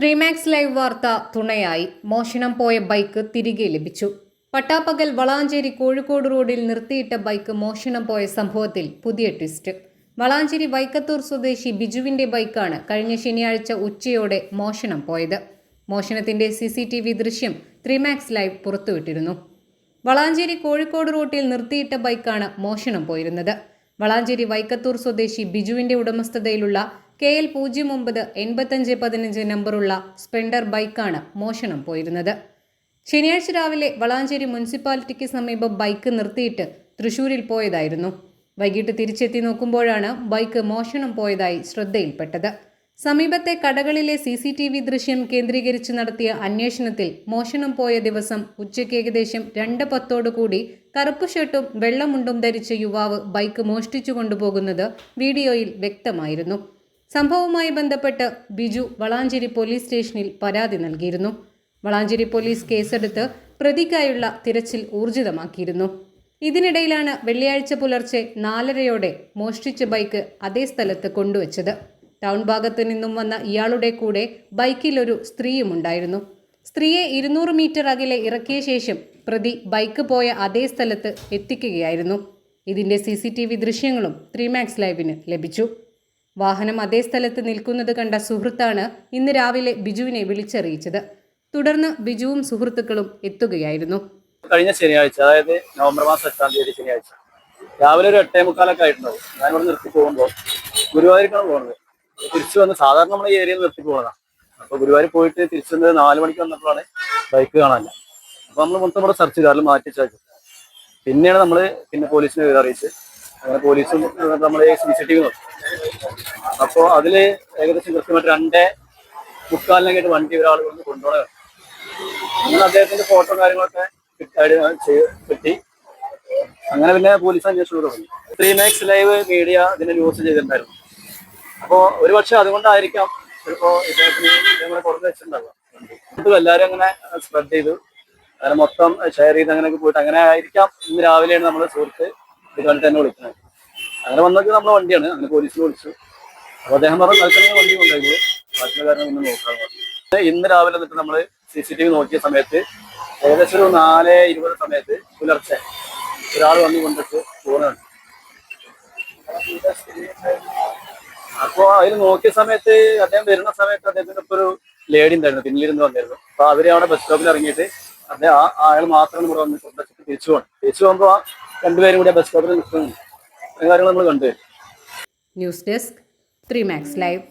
ത്രീമാക്സ് live വാർത്ത തുണയായി. മോഷണം പോയ ബൈക്ക് തിരികെ ലഭിച്ചു. പട്ടാപ്പകൽ വളാഞ്ചേരി കോഴിക്കോട് റോഡിൽ നിർത്തിയിട്ട ബൈക്ക് മോഷണം പോയ സംഭവത്തിൽ പുതിയ ട്വിസ്റ്റ്. വളാഞ്ചേരി വൈക്കത്തൂർ സ്വദേശി ബിജുവിന്റെ ബൈക്കാണ് കഴിഞ്ഞ ശനിയാഴ്ച ഉച്ചയോടെ മോഷണം പോയത്. മോഷണത്തിന്റെ സി സി ടി വി ദൃശ്യം ത്രിമാക്സ് ലൈവ് പുറത്തുവിട്ടിരുന്നു. വളാഞ്ചേരി കോഴിക്കോട് റൂട്ടിൽ നിർത്തിയിട്ട ബൈക്കാണ് മോഷണം പോയിരുന്നത്. വളാഞ്ചേരി വൈക്കത്തൂർ സ്വദേശി ബിജുവിന്റെ ഉടമസ്ഥതയിലുള്ള കെ എൽ പൂജ്യം ഒമ്പത് എൺപത്തഞ്ച് പതിനഞ്ച് നമ്പറുള്ള സ്പെൻഡർ ബൈക്കാണ് മോഷണം പോയിരുന്നത്. ശനിയാഴ്ച രാവിലെ വളാഞ്ചേരി മുനിസിപ്പാലിറ്റിക്ക് സമീപം ബൈക്ക് നിർത്തിയിട്ട് തൃശൂരിൽ പോയതായിരുന്നു. വൈകിട്ട് തിരിച്ചെത്തി നോക്കുമ്പോഴാണ് ബൈക്ക് മോഷണം പോയതായി ശ്രദ്ധയിൽപ്പെട്ടത്. സമീപത്തെ കടകളിലെ സി സി ടി വി ദൃശ്യം കേന്ദ്രീകരിച്ച് നടത്തിയ അന്വേഷണത്തിൽ മോഷണം പോയ ദിവസം ഉച്ചയ്ക്ക് ഏകദേശം രണ്ട് പത്തോടുകൂടി കറുപ്പ് ഷർട്ടും വെള്ളമുണ്ടും ധരിച്ച യുവാവ് ബൈക്ക് മോഷ്ടിച്ചു കൊണ്ടുപോകുന്നത് വീഡിയോയിൽ വ്യക്തമായിരുന്നു. സംഭവവുമായി ബന്ധപ്പെട്ട് ബിജു വളാഞ്ചേരി പോലീസ് സ്റ്റേഷനിൽ പരാതി നൽകിയിരുന്നു. വളാഞ്ചേരി പോലീസ് കേസെടുത്ത് പ്രതിക്കായുള്ള തിരച്ചിൽ ഊർജിതമാക്കിയിരുന്നു. ഇതിനിടയിലാണ് വെള്ളിയാഴ്ച പുലർച്ചെ നാലരയോടെ മോഷ്ടിച്ച ബൈക്ക് അതേ സ്ഥലത്ത് കൊണ്ടുവച്ചത്. ടൗൺ ഭാഗത്ത് നിന്നും വന്ന ഇയാളുടെ കൂടെ ബൈക്കിൽ ഒരു സ്ത്രീയുമുണ്ടായിരുന്നു സ്ത്രീയെ ഇരുന്നൂറ് മീറ്റർ അകലെ ഇറക്കിയ ശേഷം പ്രതി ബൈക്ക് പോയ അതേ സ്ഥലത്ത് എത്തിക്കുകയായിരുന്നു. ഇതിന്റെ സി സി ടി വി ദൃശ്യങ്ങളും ത്രീമാക്സ് ലൈവിന് ലഭിച്ചു. വാഹനം അതേ സ്ഥലത്ത് നിൽക്കുന്നത് കണ്ട സുഹൃത്താണ് ഇന്ന് രാവിലെ ബിജുവിനെ വിളിച്ചറിയിച്ചത്. തുടർന്ന് ബിജുവും സുഹൃത്തുക്കളും എത്തുകയായിരുന്നു. കഴിഞ്ഞ ശനിയാഴ്ച അതായത് നവംബർ മാസം എട്ടാം തീയതി ശനിയാഴ്ച രാവിലെ ഒരു എട്ടേ മുക്കാലൊക്കെ ആയിട്ടുണ്ടാവും. ഞാൻ ഇവിടെ നിർത്തി പോകുമ്പോൾ ഗുരുവായൂരിക്കാണ് പോകുന്നത്. തിരിച്ചു വന്ന് സാധാരണ നമ്മുടെ ഈ ഏരിയയിൽ നിർത്തി പോകുന്നതാണ് അപ്പോൾ ഗുരുവായൂർ പോയിട്ട് തിരിച്ചു വന്നത് നാല് മണിക്ക് വന്നപ്പോഴാണ് ബൈക്ക് കാണാനില്ല അപ്പോൾ നമ്മൾ മൊത്തം ഇവിടെ സെർച്ച് ചെയ്തു മാറ്റി വെച്ചു പിന്നെയാണ് നമ്മൾ പിന്നെ പോലീസിനെ വിവരം അറിയിച്ച് അങ്ങനെ പോലീസും നമ്മളെ സി സി ടി വി നോക്കി. അപ്പോൾ അതിൽ ഏകദേശം കൃത്യമായിട്ട് രണ്ടേ മുക്കാലിനൊക്കെയായിട്ട് വണ്ടി ഒരാൾ കൊണ്ട് കൊണ്ടുപോകണം. അങ്ങനെ അദ്ദേഹത്തിന്റെ ഫോട്ടോ കാര്യങ്ങളൊക്കെ കിട്ടി. അങ്ങനെ പിന്നെ പോലീസ് അന്വേഷണം തുടങ്ങി ത്രീ മാക്സ് ലൈവ് മീഡിയ ഇതിനെ ന്യൂസ് ചെയ്തിട്ടുണ്ടായിരുന്നു. അപ്പോ ഒരുപക്ഷെ അതുകൊണ്ടായിരിക്കാം ചിലപ്പോ ഇദ്ദേഹത്തിന് ഇതേപോലെ പുറത്ത് വെച്ചിട്ടുണ്ടാവുക. ഇത് എല്ലാവരും അങ്ങനെ സ്പ്രെഡ് ചെയ്തു. അങ്ങനെ മൊത്തം ഷെയർ ചെയ്ത് അങ്ങനെയൊക്കെ പോയിട്ട് അങ്ങനെ ആയിരിക്കാം. ഇന്ന് രാവിലെയാണ് നമ്മുടെ സുഹൃത്ത് ഇതുപോലെ തന്നെ വിളിക്കുന്നത്. അങ്ങനെ വന്നൊക്കെ നമ്മുടെ വണ്ടിയാണ്. അങ്ങനെ പോലീസിൽ വിളിച്ചു. അപ്പൊ അദ്ദേഹം പറഞ്ഞു തൽക്കാലം വണ്ടി കൊണ്ടുപോയി. ബാക്കിയുള്ള കാരണം ഇന്ന് നോക്കാൻ പറഞ്ഞു ഇന്ന് രാവിലെ എന്നിട്ട് നമ്മൾ സി സി ടി വി നോക്കിയ സമയത്ത് ഏകദേശം ഒരു നാല് ഇരുപത് സമയത്ത് പുലർച്ചെ ഒരാൾ വന്ന് കൊണ്ടിട്ട് പോകുന്നുണ്ട് അപ്പോ അതിൽ നോക്കിയ സമയത്ത് അദ്ദേഹം വരുന്ന സമയത്ത് അദ്ദേഹത്തിന്റെ ഒപ്പം ഒരു ലേഡി ഉണ്ടായിരുന്നു. പിന്നിലിരുന്ന് വന്നിരുന്നു. അപ്പൊ അവർ അവിടെ ബസ് സ്റ്റോപ്പിൽ ഇറങ്ങിയിട്ട് അദ്ദേഹം അയാൾ മാത്രമാണ് ഇവിടെ വന്ന് കൊണ്ടുവച്ചിട്ട് തിരിച്ചു പോകണം തിരിച്ചു പോകുമ്പോ ആ രണ്ടുപേരും കൂടി ബസ് സ്റ്റോപ്പിൽ നിൽക്കുന്നുണ്ട്. കാര്യങ്ങൾ നമ്മൾ കണ്ടു. News desk three max live